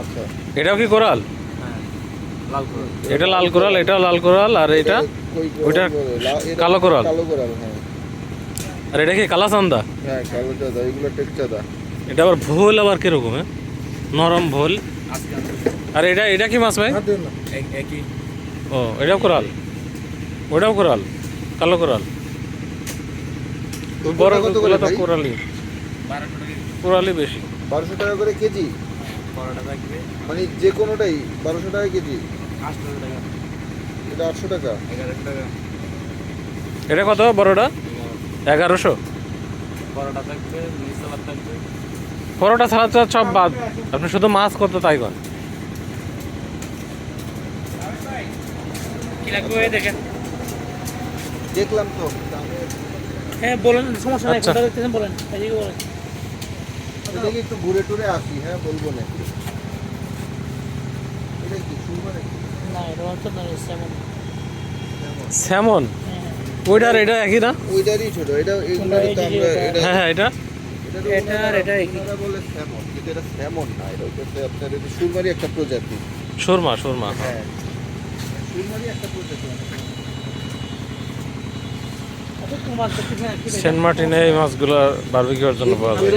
আচ্ছা। এটাও কি কোরাল? হ্যাঁ এটা লাল কোরাল এটাও লাল কোরাল আর এটা? ওইটা এটা কালো কোরাল। কালো কোরাল। হ্যাঁ। আর এটা কি কালাচান্দা? হ্যাঁ কালো চাঁদা এগুলো টেকচাঁদা এটা আবার ভোল আবার কীরকম হ্যাঁ? নরম ভোল। আর এটা এটা কি মাছ ভাই? ও এটাও কোরাল? ওটাও কোরাল কালো কোরাল। বড়? কোরালি কোরালি বেশি। বারোশো টাকা করে কেজি? পরোটা থাকবে। মানে যে কোনোটাই বারোশো টাকা কেজি? এটা আটশো টাকা? এটা কত বড়টা? এগারোশো? পরোটা থাকবে মিক্স সালাদ থাকবে। পরোটা ছাড়া সব বাদ। আপনি শুধু মাছ করতে তাই কর কি লাগবে ওই দেখেন। দেখলাম তো। হ্যাঁ বলেন সমস্যা নাই, আচ্ছা। দেখতেছেন বলেন বলেন। এদিকে একটু ঘুরে টুরে আসি হ্যাঁ বলব না এটা কি না এটা না স্যামন ওইটার এটা একই না? ওইটারই ছোট এটা এগুলোরই তো আমরা এটা। হ্যাঁ হ্যাঁ এটা? এটারও এটা আর এটা। বলে স্যামন কিন্তু এটা স্যামন না এটা হচ্ছে আপনার এটা সুরমারই একটা প্রজাতি। সুরমা সুরমা। হ্যাঁ সুরমারই একটা প্রজাতি। সেন্ট মার্টিনে এই মাছগুলো বারবিকিউর জন্য পাওয়া যায়।